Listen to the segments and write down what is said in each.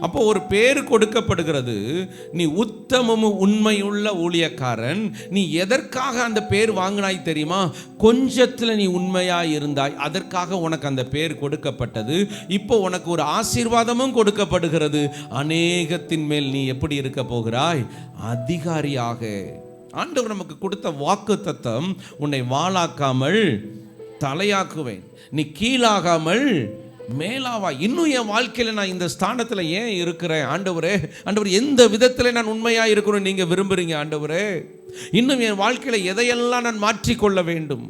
அப்போ ஒரு பேர் கொடுக்கப்படுகிறது. நீ உத்தமமும் உண்மையுள்ள ஊழியக்காரன். நீ எதற்காக அந்த பேர் வாங்கினாய் தெரியுமா? கொஞ்சத்தில் நீ உண்மையாக இருந்தாய். அதற்காக உனக்கு அந்த பேர் கொடுக்கப்பட்டது. இப்போ உனக்கு ஒரு ஆசீர்வாதமும் கொடுக்கப்படுகிறது. அநேகத்தின் மேல் நீ எப்படி இருக்க போகிறாய்? அதிகாரியாக. ஆண்டவர் நமக்கு கொடுத்த வாக்கு தத்தம் உன்னை வாழாக்காமல் தலையாக்குவேன். நீ கீழாகாமல் மேலாவா? இன்னும் என் வாழ்க்கையில் நான் இந்த ஸ்தானத்தில் ஏன் இருக்கிறேன்? ஆண்டவரே ஆண்டவர் எந்த விதத்தில் நான் உண்மையாக இருக்கணும் நீங்கள் விரும்புகிறீங்க ஆண்டவரே? இன்னும் என் வாழ்க்கையில் எதையெல்லாம் நான் மாற்றிக்கொள்ள வேண்டும்?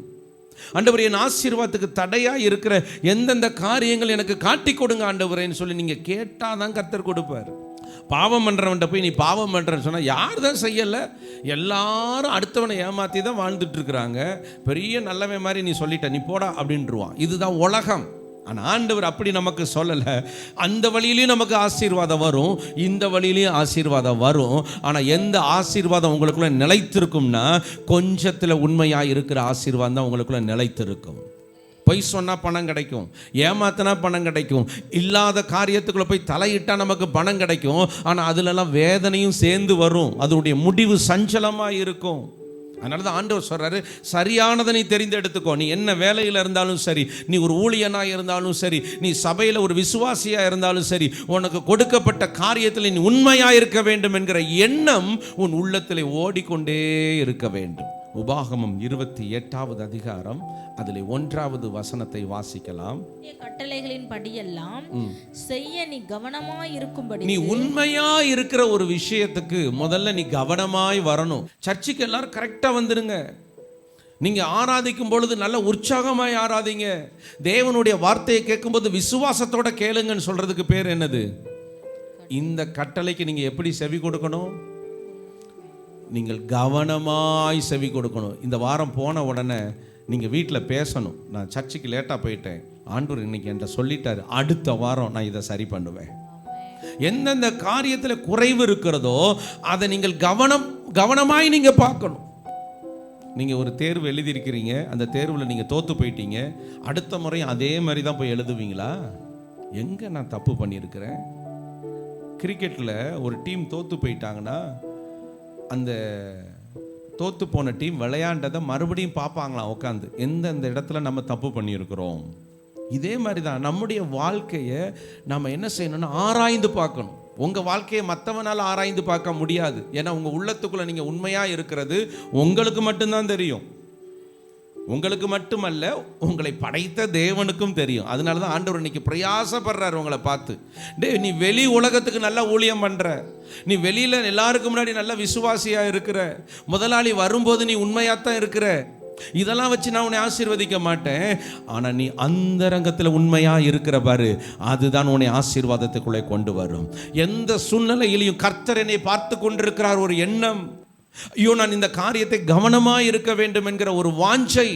ஆண்டவர் என் ஆசீர்வாதத்துக்கு தடையாக இருக்கிற எந்தெந்த காரியங்கள் எனக்கு காட்டி கொடுங்க ஆண்டவரேன்னு சொல்லி நீங்கள் கேட்டால் தான் கத்தர் கொடுப்பார். பாவம் பண்ணுறவன்ட்ட போய் நீ பாவம் பண்ணுறன்னு சொன்னால் யார் தான் செய்யலை? எல்லாரும் அடுத்தவனை ஏமாற்றி தான் வாழ்ந்துட்டு இருக்கிறாங்க. பெரிய நல்லவன் மாதிரி நீ சொல்லிட்ட நீ போடா அப்படின்ட்டுருவான் இதுதான் உலகம். ஆனால் ஆண்டவர் அப்படி நமக்கு சொல்லலை. அந்த வழியிலையும் நமக்கு ஆசீர்வாதம் வரும் இந்த வழியிலையும் ஆசீர்வாதம் வரும். ஆனால் எந்த ஆசீர்வாதம் உங்களுக்குள்ள நிலைத்திருக்கும்னா கொஞ்சத்தில் உண்மையாக இருக்கிற ஆசீர்வாதம் தான் உங்களுக்குள்ள நிலைத்திருக்கும். பொய் சொன்னால் பணம் கிடைக்கும் ஏமாத்தினா பணம் கிடைக்கும் இல்லாத காரியத்துக்குள்ளே போய் தலையிட்டால் நமக்கு பணம் கிடைக்கும் ஆனால் அதுலலாம் வேதனையும் சேர்ந்து வரும். அதனுடைய முடிவு சஞ்சலமாக இருக்கும். அதனால தான் ஆண்டவர் சொல்கிறாரு சரியானதை நீ தெரிந்தெடுத்துக்கோ. நீ என்ன வேலையில் இருந்தாலும் சரி நீ ஒரு ஊழியனாக இருந்தாலும் சரி நீ சபையில் ஒரு விசுவாசியாக இருந்தாலும் சரி உனக்கு கொடுக்கப்பட்ட காரியத்தில் நீ உண்மையாக இருக்க வேண்டும் என்கிற எண்ணம் உன் உள்ளத்தில் ஓடிக்கொண்டே இருக்க வேண்டும். உபாகமம் இருபத்தி எட்டாவது அதிகாரம். அதில் ஒன்றாவது வசனத்தை வாசிக்கலாம். கட்டளைகளின் படியெல்லாம் செய்ய நீ கவனமாய் இருக்கும்படி நீ உண்மையா இருக்கிற ஒரு விஷயத்துக்கு முதல்ல நீ கவனமாய் வரணும். சர்ச்சுக்கு எல்லாரும் கரெக்டாக வந்துருங்க. நீங்க ஆராதிக்கும் பொழுது நல்ல உற்சாகமாய் ஆராதிங்க. தேவனுடைய வார்த்தையை கேட்கும்போது விசுவாசத்தோட கேளுங்கன்னு சொல்றதுக்கு பேர் என்னது? இந்த கட்டளைக்கு நீங்க எப்படி செவி கொடுக்கணும்? நீங்கள் கவனமாய் செவி கொடுக்கணும். இந்த வாரம் போன உடனே நீங்கள் வீட்டில் பேசணும். நான் சர்ச்சுக்கு லேட்டாக போயிட்டேன். ஆண்டவர் இன்னைக்கு என்கிட்ட சொல்லிட்டாரு. அடுத்த வாரம் நான் இதை சரி பண்ணுவேன். எந்தெந்த காரியத்தில் குறைவு இருக்கிறதோ அதை நீங்கள் கவனம் கவனமாய் நீங்கள் பார்க்கணும். நீங்கள் ஒரு தேர்வு எழுதியிருக்கிறீங்க. அந்த தேர்வில் நீங்கள் தோற்று போயிட்டீங்க. அடுத்த முறையும் அதே மாதிரி தான் போய் எழுதுவீங்களா? எங்கே நான் தப்பு பண்ணியிருக்கிறேன்? கிரிக்கெட்டில் ஒரு டீம் தோற்று போயிட்டாங்கன்னா அந்த தோத்து போன டீம் விளையாண்டதை மறுபடியும் பார்ப்பாங்களாம் உட்காந்து எந்தெந்த இடத்துல நம்ம தப்பு பண்ணியிருக்கிறோம்? இதே மாதிரி தான் நம்முடைய வாழ்க்கையை நம்ம என்ன செய்யணும்னா ஆராய்ந்து பார்க்கணும். உங்கள் வாழ்க்கையை மற்றவனால் ஆராய்ந்து பார்க்க முடியாது. ஏன்னா உங்கள் உள்ளத்துக்குள்ளே நீங்கள் உண்மையாக இருக்கிறது உங்களுக்கு மட்டும்தான் தெரியும். உங்களுக்கு மட்டுமல்ல உங்களை படைத்த தேவனுக்கும் தெரியும். அதனால தான் ஆண்டவர் இன்னைக்கு பிரயாசப்படுறாரு உங்களை பார்த்து. டே நீ வெளி உலகத்துக்கு நல்லா ஊழியம் பண்ணுற நீ வெளியில் எல்லாருக்கும் முன்னாடி நல்ல விசுவாசியாக இருக்கிற. முதலாளி வரும்போது நீ உண்மையாத்தான் இருக்கிற. இதெல்லாம் வச்சு நான் உன்னை ஆசீர்வதிக்க மாட்டேன். ஆனால் நீ அந்தரங்கத்தில் உண்மையாக இருக்கிற பாரு. அதுதான் உன்னை ஆசீர்வாதத்துக்குள்ளே கொண்டு வரும். எந்த சூழ்நிலையிலையும் கர்த்தர் என்னை பார்த்து கொண்டிருக்கிறார் ஒரு எண்ணம். ஐயோ நான் இந்த காரியத்தை கவனமாக இருக்க வேண்டும் என்கிற ஒரு வாஞ்சை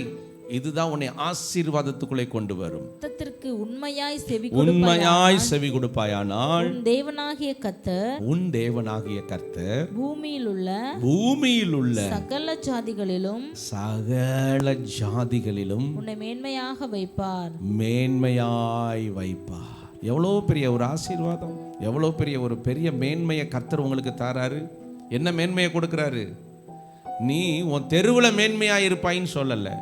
இதுதான் உன்னை ஆசீர்வாதத்துக்குள்ளே கொண்டு வரும். கர்த்தத்திற்கு உண்மையாய் செவி உண்மையாய் செவி கொடுப்பாயானால் உன் தேவனாகிய கத்தர் உன் தேவனாகிய கர்த்தர் பூமியில் உள்ள பூமியில் உள்ள சகல ஜாதிகளிலும் சகல ஜாதிகளிலும் உன்னை மேன்மையாக வைப்பார். மேன்மையாய் வைப்பார். எவ்வளோ பெரிய ஒரு ஆசீர்வாதம் எவ்வளோ பெரிய ஒரு பெரிய மேன்மையை கர்த்தர் உங்களுக்கு தாராரு? என்ன மேன்மையை கொடுக்குறாரு? நீ உன் தெருவில் மேன்மையாக இருப்பாயின்னு சொல்லலை.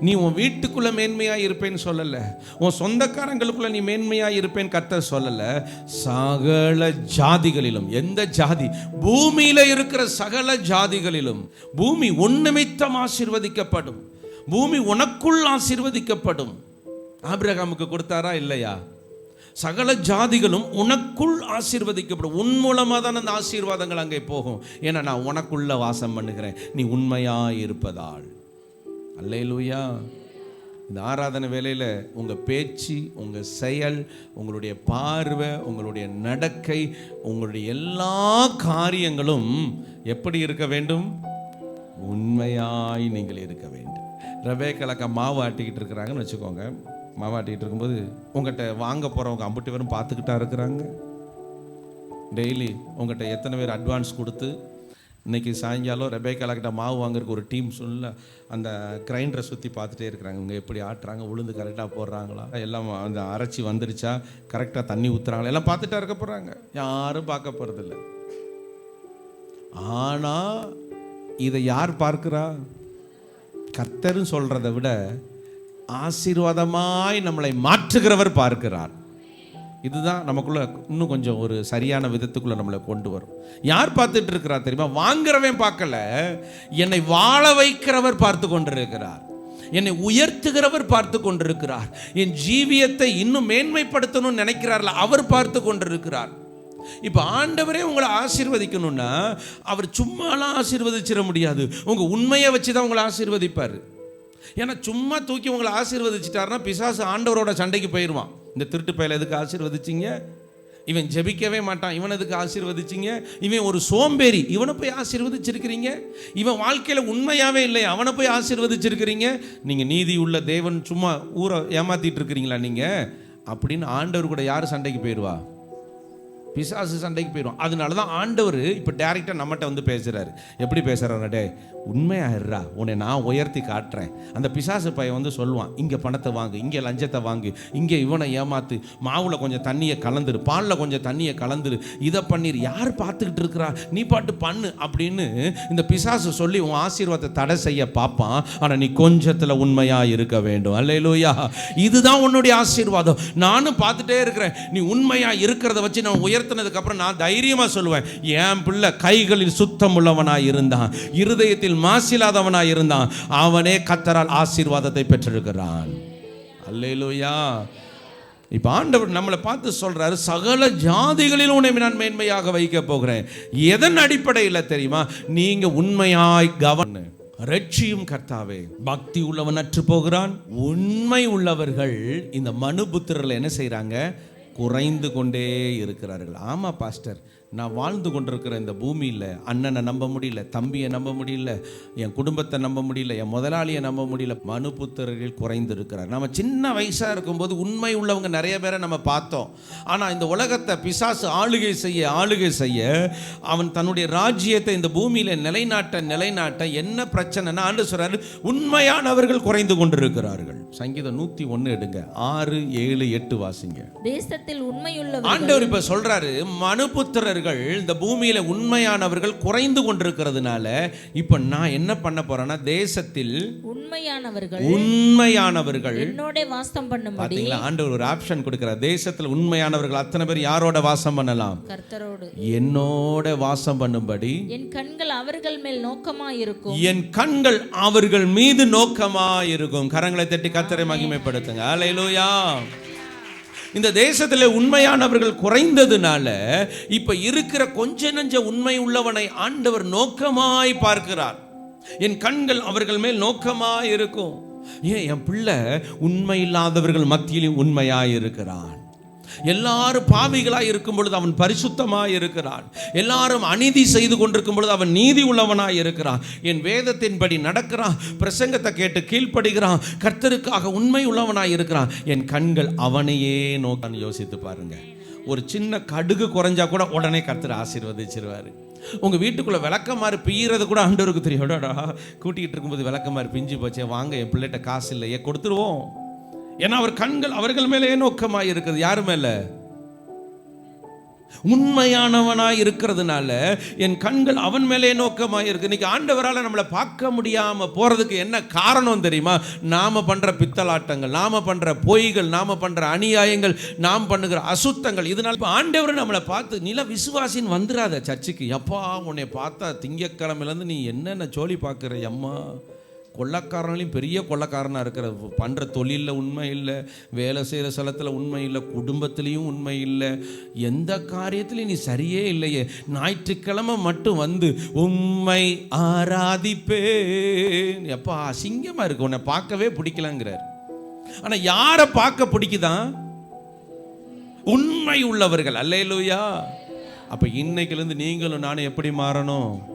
நீ உன் வீட்டுக்குள்ள மேன்மையா இருப்பேன்னு சொல்லல. உன் சொந்தக்காரங்களுக்குள்ள நீ மேன்மையா இருப்பேன்னு கத்த சொல்லல. சகல ஜாதிகளிலும் எந்த ஜாதி? பூமியில இருக்கிற சகல ஜாதிகளிலும் பூமி உன் ஆசிர்வதிக்கப்படும். பூமி உனக்குள் ஆசீர்வதிக்கப்படும். ஆபிரகாமுக்கு கொடுத்தாரா இல்லையா? சகல ஜாதிகளும் உனக்குள் ஆசீர்வதிக்கப்படும். உன் மூலமாக தான் அந்த ஆசீர்வாதங்கள் அங்கே போகும். ஏன்னா நான் உனக்குள்ள வாசம் பண்ணுகிறேன். நீ உண்மையாக இருப்பதால். அல்லேலூயா. இந்த ஆராதனை வேலையில் உங்கள் பேச்சு உங்கள் செயல் உங்களுடைய பார்வை உங்களுடைய நடக்கை உங்களுடைய எல்லா காரியங்களும் எப்படி இருக்க வேண்டும்? உண்மையாய் நீங்கள் இருக்க வேண்டும். ரவே கலக்க மாவு ஆட்டிக்கிட்டு இருக்கிறாங்கன்னு வச்சுக்கோங்க. மாவாட்டிகிட்டு இருக்கும்போது உங்கள்கிட்ட வாங்க போகிறவங்க அம்புட்டு பேரும் பார்த்துக்கிட்டா இருக்கிறாங்க. டெய்லி உங்கள்கிட்ட எத்தனை பேர் அட்வான்ஸ் கொடுத்து இன்றைக்கி சாயங்காலம் ரெபேக்காலக்கிட்ட மாவு வாங்குறதுக்கு ஒரு டீம் சொல்ல அந்த கிரைண்டரை சுற்றி பார்த்துட்டே இருக்கிறாங்க. இவங்க எப்படி ஆட்டுறாங்க உளுந்து கரெக்டாக போடுறாங்களா? எல்லாம் அந்த அரைச்சி வந்துருச்சா? கரெக்டாக தண்ணி ஊற்றுறாங்களா எல்லாம் பார்த்துட்டா இருக்க போகிறாங்க யாரும் பார்க்க போகிறதில்ல ஆனால் இதை யார் பார்க்குறா? கர்த்தர்னு சொல்கிறத விட ஆசீர்வாதமாய் நம்மளை மாற்றுகிறவர் பார்க்கிறார். இதுதான் நமக்குள்ள இன்னும் கொஞ்சம் ஒரு சரியான விதத்துக்குள்ள நம்மளை கொண்டு வரும். யார் பார்த்துட்டு இருக்கிறார் தெரியுமா? வாங்குறவன் பார்க்கல. என்னை வாழ வைக்கிறவர் பார்த்து கொண்டிருக்கிறார். என்னை உயர்த்துகிறவர் பார்த்து கொண்டிருக்கிறார். என் ஜீவியத்தை இன்னும் மேன்மைப்படுத்தணும்னு நினைக்கிறார்ல அவர் பார்த்து கொண்டிருக்கிறார். இப்போ ஆண்டவரே உங்களை ஆசீர்வதிக்கணும்னா அவர் சும்மாலாம் ஆசீர்வதிச்சிட முடியாது. உங்கள் உண்மையை வச்சு தான் உங்களை ஆசீர்வதிப்பார். ஏன்னா சும்மா தூக்கி உங்களை ஆசீர்வதிச்சிட்டாருன்னா பிசாசு ஆண்டவரோட சண்டைக்கு போயிடுவான் இந்த திருட்டு பயில எதுக்கு ஆசீர்வதிச்சிங்க? இவன் ஜெபிக்கவே மாட்டான். இவன் எதுக்கு ஆசீர்வதிச்சிங்க? இவன் ஒரு சோம்பேறி. இவனை போய் ஆசீர்வதிச்சிருக்கிறீங்க? இவன் வாழ்க்கையில் உண்மையாவே இல்லை. அவனை போய் ஆசீர்வதிச்சிருக்கிறீங்க? நீங்கள் நீதி உள்ள தேவன் சும்மா ஊரை ஏமாத்திட்டு இருக்கிறீங்களா நீங்கள் அப்படின்னு ஆண்டவர் கூட யார் சண்டைக்கு போயிடுவா பிசாசு சண்டைக்கு போயிடும். அதனால தான் ஆண்டவர் இப்போ டேரெக்டாக நம்மகிட்ட வந்து பேசுகிறாரு எப்படி பேசுகிறாருடே டே உன்னை நான் உயர்த்தி காட்டுறேன். அந்த பிசாசு பையன் வந்து சொல்லுவான் இங்கே பணத்தை வாங்கு இங்கே லஞ்சத்தை வாங்கு இங்கே இவனை ஏமாத்து மாவில் கொஞ்சம் தண்ணியை கலந்துரு பாலில் கொஞ்சம் தண்ணியை கலந்துரு இதை பண்ணிரு யார் பார்த்துக்கிட்டு இருக்கிறா? நீ பாட்டு பண்ணு. அப்படின்னு இந்த பிசாசு சொல்லி உன் ஆசீர்வாதத்தை தடை செய்ய பார்ப்பான். ஆனால் நீ கொஞ்சத்தில் உண்மையாக இருக்க வேண்டும். அல்லையிலூயா இதுதான் உன்னுடைய ஆசீர்வாதம். நானும் பார்த்துட்டே இருக்கிறேன். நீ உண்மையாக இருக்கிறத வச்சு நான் உயர் அப்புறம் நான் தைரியமாக சொல்லுவேன் என் பிள்ளை கைகளில் சுத்தம் உள்ளவனாக இருந்தான் இருதயத்தில் மாசில்லாதவனாக இருந்தான் அவனே கத்தரால் ஆசீர்வாதத்தை பெற்றிருக்கிறான். அல்லேலூயா. இப்போ ஆண்டவர் நம்மளை பார்த்து சொல்றாரு சகல ஜாதிகளிலும் உன்னை நான் மேன்மையாக வைக்க போகிறேன். எதன் அடிப்படையில் தெரியுமா? நீங்க உண்மையாய் கவன ரட்சியும் கர்த்தாவே பக்தி உள்ளவன் அற்று போகிறான். உண்மை உள்ளவர்கள் இந்த மனு புத்திரர்கள் என்ன செய்கிறாங்க குறைந்து கொண்டே இருக்கிறார்கள். ஆமாம் பாஸ்டர். நான் வாழ்ந்து கொண்டிருக்கிற இந்த பூமியில் அண்ணனை நம்ப முடியல தம்பியை நம்ப முடியல என் குடும்பத்தை நம்ப முடியல என் முதலாளியை நம்ப முடியல. மனுபுத்திரர்கள் குறைந்து இருக்கிறார் நம்ம சின்ன வயசாக இருக்கும்போது உண்மை உள்ளவங்க நிறைய பேரை நம்ம பார்த்தோம். ஆனால் இந்த உலகத்தை பிசாசு ஆளுகை செய்ய ஆளுகை செய்ய அவன் தன்னுடைய ராஜ்யத்தை இந்த பூமியில் நிலைநாட்ட நிலைநாட்ட என்ன பிரச்சனைனா ஆண்டு சொல்றாரு உண்மையானவர்கள் குறைந்து கொண்டிருக்கிறார்கள். சங்கீதம் நூற்றி ஒன்று எடுங்க. ஆறு ஏழு எட்டு வாசிங்க. தேசத்தில் உண்மையுள்ளவர் ஆண்டவர் இப்ப சொல்றாரு மனுபுத்திரர்கள் இந்த பூமியில உண்மையானவர்கள் குறைந்து கொண்டிருக்கிறதுனால இப்ப நான் என்ன பண்ண போறேன்னா தேசத்தில் உண்மையானவர்கள் உண்மையானவர்கள். என்னோட வாசம் பண்ணும்படி பாத்தீங்களா? ஆண்டவர் ஒரு ஆப்ஷன் கொடுக்கிறார். தேசத்தில் உண்மையானவர்கள் அத்தனை பேர் யாரோட வாசம் பண்ணலாம்? கர்த்தரோடு. என்னோட வாசம் பண்ணும்படி என் கண்கள் அவர்கள் மேல் நோக்கமா இருக்கும். என் கண்கள் அவர்கள் மீது நோக்கமா இருக்கும். கரங்களை தட்டி கத்தரை மகிமைப்படுத்துங்க. அல்லேலூயா இந்த தேசத்தில் உண்மையானவர்கள் குறைந்ததுனால இப்போ இருக்கிற கொஞ்ச நஞ்ச உண்மை உள்ளவனை ஆண்டவர் நோக்கமாய் பார்க்கிறார். என் கண்கள் அவர்கள் மேல் நோக்கமாய் இருக்கும். ஏன் என் பிள்ளை உண்மை இல்லாதவர்கள் மத்தியிலும் உண்மையாய் இருக்கிறான்? எல்லாரும் பாவிகளாக இருக்கும் பொழுது அவன் பரிசுத்தமாக இருக்கிறான். எல்லாரும் அநீதி செய்து கொண்டிருக்கும் பொழுது அவன் நீதி உள்ளவனாக இருக்கிறான். என் வேதத்தின்படி நடக்கிறான் பிரசங்கத்தை கேட்டு கீழ்ப்படுகிறான் கர்த்தருக்காக உண்மை உள்ளவனாக இருக்கிறான். என் கண்கள் அவனையே நோக்கான்னு யோசித்து பாருங்க. ஒரு சின்ன கடுகு குறைஞ்சா கூட உடனே கர்த்தர் ஆசீர்வதிச்சிருவாரு. உங்க வீட்டுக்குள்ள விளக்கமாறு பிய்யறது கூட ஆண்டவருக்கு தெரியும். கூட்டிகிட்டு இருக்கும்போது விளக்கமாறு பிஞ்சு போச்சே வாங்க என் பிள்ளைகிட்ட காசு இல்லையே கொடுத்துருவோம். ஏன்னா அவர் கண்கள் அவர்கள் மேலே நோக்கமாக இருக்குது யார் மேல? உண்மையானவனாய் இருக்கிறதுனால என் கண்கள் அவன் மேலே நோக்கமாக இருக்கு. இன்னைக்கு ஆண்டவரால் நம்மளை பார்க்க முடியாம போறதுக்கு என்ன காரணம் தெரியுமா? நாம பண்ற பித்தலாட்டங்கள் நாம பண்ற பொய்கள் நாம பண்ற அநியாயங்கள் நாம் பண்ணுகிற அசுத்தங்கள். இதனால இப்போ ஆண்டவர் நம்மளை பார்த்து நில விசுவாசின்னு வந்துடாத சர்ச்சுக்கு. எப்பா உன்னை பார்த்தா திங்கக்கிழமையிலேருந்து நீ என்னென்ன சோழி பார்க்குற அம்மா? கொள்ளக்காரனையும் பெரிய கொள்ளக்காரனாக இருக்கிற பண்ணுற தொழிலில் உண்மை இல்லை வேலை செய்கிற ஸ்தலத்தில் உண்மை இல்லை குடும்பத்துலேயும் உண்மை இல்லை எந்த காரியத்திலையும் நீ சரியே இல்லையே. ஞாயிற்றுக்கிழமை மட்டும் வந்து உண்மை ஆராதிப்பேன். எப்போ அசிங்கமாக இருக்கு உன்னை பார்க்கவே பிடிக்கலங்கிறார். ஆனால் யாரை பார்க்க பிடிக்குதான் உண்மை உள்ளவர்கள். அல்லேலூயா. அப்போ இன்னைக்குலேருந்து நீங்களும் நானும் எப்படி மாறணும்?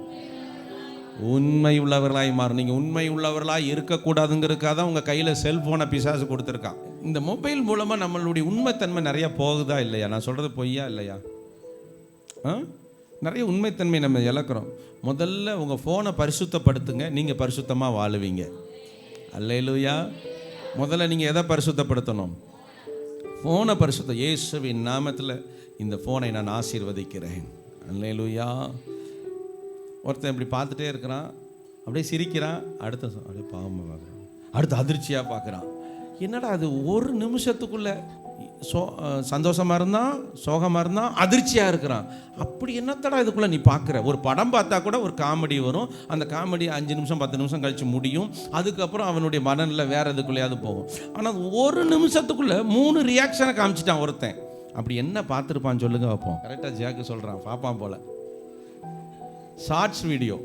உண்மை உள்ளவர்களாய் மாறும் நீங்கள் உண்மை உள்ளவர்களாக இருக்கக்கூடாதுங்கிறதுக்காக தான் உங்கள் கையில் செல்ஃபோனை பிசாசு கொடுத்துருக்கான். இந்த மொபைல் மூலமாக நம்மளுடைய உண்மைத்தன்மை நிறைய போகுதா இல்லையா? நான் சொல்கிறது பொய்யா இல்லையா? ஆ? நிறைய உண்மைத்தன்மை நம்ம இழக்கிறோம். முதல்ல உங்கள் ஃபோனை பரிசுத்தப்படுத்துங்க. நீங்கள் பரிசுத்தமாக வாழுவீங்க. அல்லையிலுயா முதல்ல நீங்கள் எதை பரிசுத்தப்படுத்தணும்? ஃபோனை பரிசுத்த இயேசுவின் நாமத்தில் இந்த ஃபோனை நான் ஆசீர்வதிக்கிறேன். அல்லையிலுயா ஒருத்தன் இப்படி பார்த்துட்டே இருக்கிறான் அப்படியே சிரிக்கிறான் அடுத்த அப்படியே பாவமாக பார்க்குறான். அடுத்து அதிர்ச்சியாக பார்க்குறான். என்னடா அது ஒரு நிமிஷத்துக்குள்ள சோ சந்தோஷமாக இருந்தான் சோகமாக இருந்தான் அதிர்ச்சியாக இருக்கிறான். அப்படி என்னத்தடா இதுக்குள்ளே நீ பார்க்குற? ஒரு படம் பார்த்தா கூட ஒரு காமெடி வரும். அந்த காமெடி அஞ்சு நிமிஷம் பத்து நிமிஷம் கழித்து முடியும். அதுக்கப்புறம் அவனுடைய மனநிலை வேறு இதுக்குள்ளேயாவது போகும். ஆனால் ஒரு நிமிஷத்துக்குள்ளே மூணு ரியாக்ஷனை காமிச்சிட்டான் ஒருத்தன். அப்படி என்ன பார்த்துருப்பான்னு சொல்லுங்க வைப்போம் கரெக்டாக ஜியாக்கு சொல்கிறான் பார்ப்பான் போல். ஷார்ட்ஸ் வீடியோ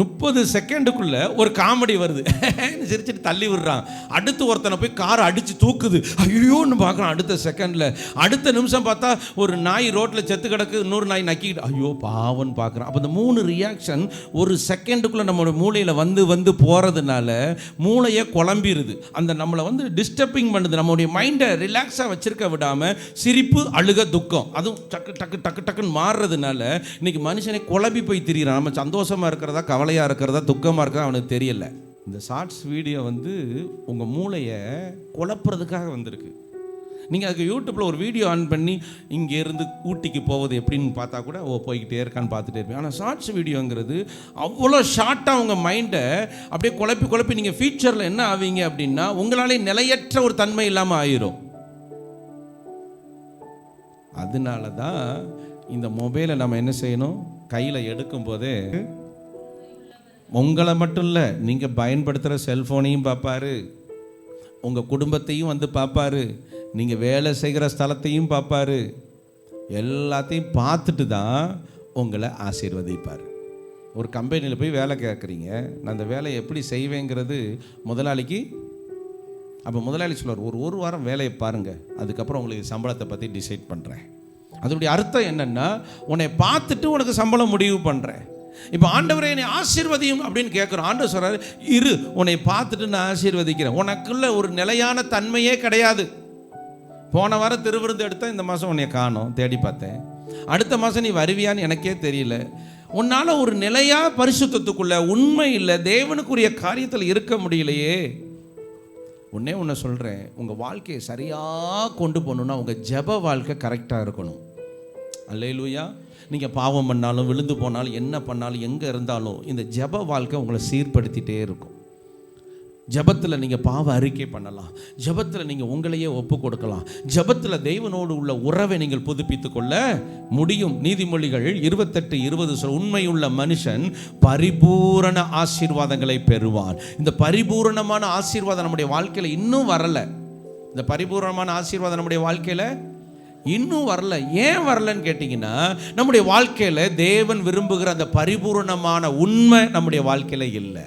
முப்பது செகண்டுக்குள்ள ஒரு காமெடி வருது. சிரிச்சிட்டு தள்ளி விடுறான். அடுத்து ஒருத்தனை போய் காரை அடிச்சு தூக்குது. ஐயோன்னு பார்க்குறான் அடுத்த செகண்டில் அடுத்த நிமிஷம் பார்த்தா ஒரு நாய் ரோட்டில் செத்து கிடக்கு இன்னொரு நாய் நக்கிக்கிட்டு ஐயோ பாவன்னு பார்க்குறான். அப்போ இந்த மூணு ரியாக்ஷன் ஒரு செகண்டுக்குள்ளே நம்மளோட மூளையில் வந்து வந்து போகிறதுனால மூளையை குழம்பிடுது அந்த நம்மளை வந்து டிஸ்டர்பிங் பண்ணுது. நம்மளுடைய மைண்டை ரிலாக்ஸாக வச்சிருக்க விடாமல் சிரிப்பு அழுக துக்கம் அதுவும் டக்கு டக்கு டக்கு டக்குன்னு மாறுறதுனால இன்னைக்கு மனுஷனை குழம்பி போய் திரியிறான். நம்ம சந்தோஷமாக இருக்கிறதா கவலையாக இருக்கிறதா துக்கமாக இருக்கிறதா அவனுக்கு தெரியல. இந்த ஷார்ட்ஸ் வீடியோ வந்து உங்கள் மூளையை குழப்புறதுக்காக வந்திருக்கு. நீங்கள் அதுக்கு யூடியூப்பில் ஒரு வீடியோ ஆன் பண்ணி இங்கேருந்து ஊட்டிக்கு போவது எப்படின்னு பார்த்தா கூட ஓ போய்கிட்டே இருக்கான்னு பார்த்துட்டே இருப்பேன் ஆனால் ஷார்ட்ஸ் வீடியோங்கிறது அவ்வளோ ஷார்ட்டாக உங்கள் மைண்டை அப்படியே குழப்பி குழப்பி நீங்கள் ஃபியூச்சரில் என்ன ஆவீங்க அப்படின்னா உங்களாலே நிலையற்ற ஒரு தன்மை இல்லாமல் ஆயிரும். அதனால தான் இந்த மொபைலை நம்ம என்ன செய்யணும்? கையில் எடுக்கும் போதே உங்களை மட்டும் இல்லை நீங்கள் பயன்படுத்துகிற செல்ஃபோனையும் பார்ப்பாரு உங்கள் குடும்பத்தையும் வந்து பார்ப்பாரு நீங்கள் வேலை செய்கிற ஸ்தலத்தையும் பார்ப்பாரு எல்லாத்தையும் பார்த்துட்டு தான் உங்களை ஆசீர்வதிப்பார். ஒரு கம்பெனியில் போய் வேலை கேட்குறீங்க நான் அந்த வேலையை எப்படி செய்வேங்கிறது முதலாளிக்கு அப்போ முதலாளி சொல்லுவார் ஒரு ஒரு வாரம் வேலையை பாருங்கள் அதுக்கப்புறம் உங்களுக்கு சம்பளத்தை பற்றி டிசைட் பண்ணுறேன் அதோடைய அர்த்தம் என்னென்னா உன்னை பார்த்துட்டு உனக்கு சம்பளம் முடிவு பண்ணுறேன் இப்போ ஆண்டவரை என்னை ஆசீர்வதியும் அப்படின்னு கேட்குறோம் ஆண்டவர் சொல்கிறாரு இரு உன்னை பார்த்துட்டு நான் ஆசீர்வதிக்கிறேன். உனக்குள்ள ஒரு நிலையான தன்மையே கிடையாது. போன வாரம் திருவிருந்து எடுத்தால் இந்த மாதம் உன்னை காணோம். தேடி பார்த்தேன். அடுத்த மாதம் நீ வருவியான்னு எனக்கே தெரியல. உன்னால் ஒரு நிலையா பரிசுத்தத்துக்குள்ள உண்மை இல்லை தேவனுக்குரிய காரியத்தில் இருக்க முடியலையே. உன்னே ஒன்று சொல்கிறேன் உங்கள் வாழ்க்கையை சரியாக கொண்டு போகணுன்னா உங்கள் ஜெப வாழ்க்கை கரெக்டாக இருக்கணும். அல்லையிலூயா நீங்கள் பாவம் பண்ணாலும் விழுந்து போனாலும் என்ன பண்ணாலும் எங்கே இருந்தாலும் இந்த ஜெப வாழ்க்கை உங்களை சீர்படுத்திகிட்டே இருக்கும். ஜெபத்தில் நீங்கள் பாவ அறிக்கை பண்ணலாம். ஜெபத்தில் நீங்கள் உங்களையே ஒப்பு கொடுக்கலாம். ஜெபத்தில் தெய்வனோடு உள்ள உறவை நீங்கள் புதுப்பித்து கொள்ள முடியும். நீதிமொழிகள் இருபத்தெட்டு இருபது சொல் உண்மையுள்ள மனுஷன் பரிபூரண ஆசீர்வாதங்களை பெறுவான் இந்த பரிபூரணமான ஆசீர்வாதம் நம்முடைய வாழ்க்கையில் இன்னும் வரலை. இந்த பரிபூரணமான ஆசீர்வாதம் நம்முடைய வாழ்க்கையில் இன்னும் வரல. ஏன் வரலன்னு கேட்டிங்கன்னா நம்முடைய வாழ்க்கையில் தேவன் விரும்புகிற அந்த பரிபூரணமான உண்மை நம்முடைய வாழ்க்கையில் இல்லை.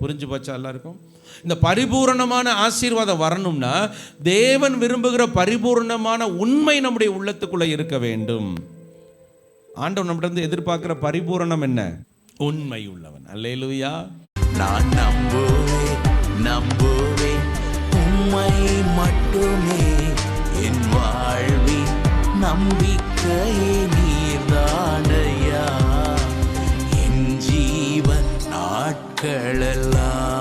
புரிஞ்சு போச்சா எல்லாருக்கும்? இந்த பரிபூரணமான ஆசீர்வாதம் வரணும்னா தேவன் விரும்புகிற பரிபூரணமான உண்மை நம்முடைய உள்ளத்துக்குள்ளே இருக்க வேண்டும். ஆண்டவன் நம்மிடம் எதிர்பார்க்குற பரிபூரணம் என்ன? உண்மை உள்ளவன். அல்லேலூயா. நான் நம்புவேன் நம்புவேன். உண்மை மட்டுமே என் வாழ்வு. நம்பிக்கையே நீர்தானையா? என் ஜீவன் நாட்களெல்லாம்